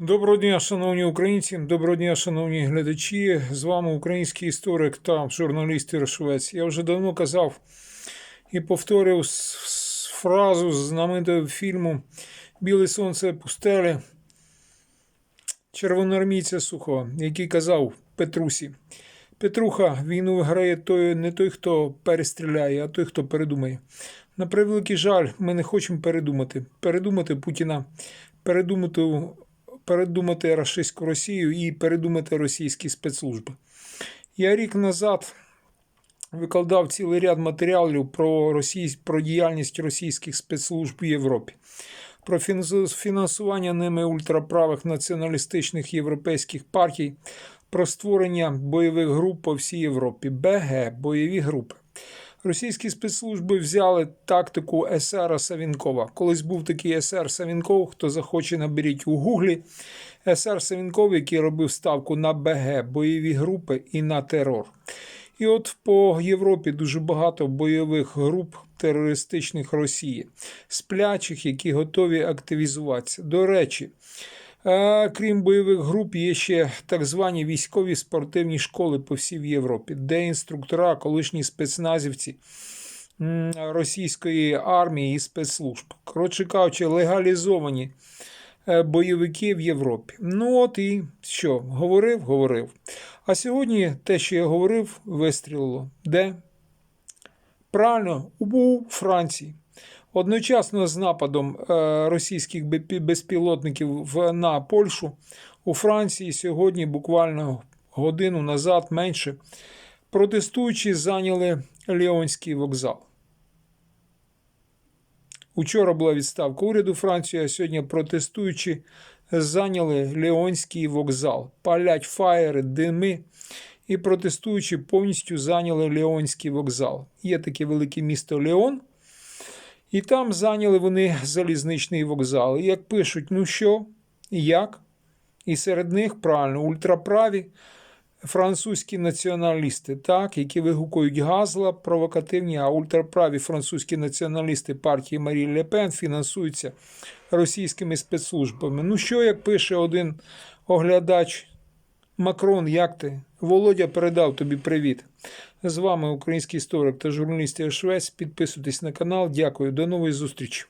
Доброго дня, шановні українці, доброго дня, шановні глядачі. З вами український історик та журналіст Ір Я вже давно казав і повторив фразу з знаменитого фільму Біле сонце пустелі червоноармійця Сухова, який казав Петрусі. Петруха, війну виграє той, не той, хто перестріляє, а той, хто передумає. На превеликий жаль, ми не хочемо передумати. Передумати Путіна, передумати, передумати рашистську Росію і передумати російські спецслужби. Я рік назад викладав цілий ряд матеріалів про, російсь... про діяльність російських спецслужб в Європі, про фінансування ними ультраправих націоналістичних європейських партій, про створення бойових груп по всій Європі. БГ бойові групи. Російські спецслужби взяли тактику СР Савінкова. Колись був такий СР Савінков, хто захоче, наберіть у гуглі. СР Савінков, який робив ставку на БГ, бойові групи і на терор. І от по Європі дуже багато бойових груп терористичних Росії, сплячих, які готові активізуватися. До речі, крім бойових груп, є ще так звані військові спортивні школи по всій Європі, де інструктора, колишні спецназівці російської армії і спецслужб. Коротше кажучи, легалізовані е, бойовики в Європі. Ну от і що, говорив, говорив. А сьогодні те, що я говорив, вистрілило. Де? Правильно, у Франції. Одночасно з нападом е, російських безпілотників на Польщу у Франції сьогодні, буквально годину назад, менше, протестуючі зайняли Ліонський вокзал. Учора була відставка уряду Франції, а сьогодні протестуючі зайняли Леонський вокзал, палять фаєри, дими, і протестуючі повністю зайняли Леонський вокзал. Є таке велике місто Леон, і там зайняли вони залізничний вокзал. І як пишуть, ну що, як? І серед них правильно ультраправі французькі націоналісти, так, які вигукують газла провокативні, а ультраправі французькі націоналісти партії Марі Ле Пен фінансуються російськими спецслужбами. Ну що, як пише один оглядач Макрон, як ти? Володя передав тобі привіт. З вами український історик та журналіст Швець. Підписуйтесь на канал. Дякую. До нової зустрічі.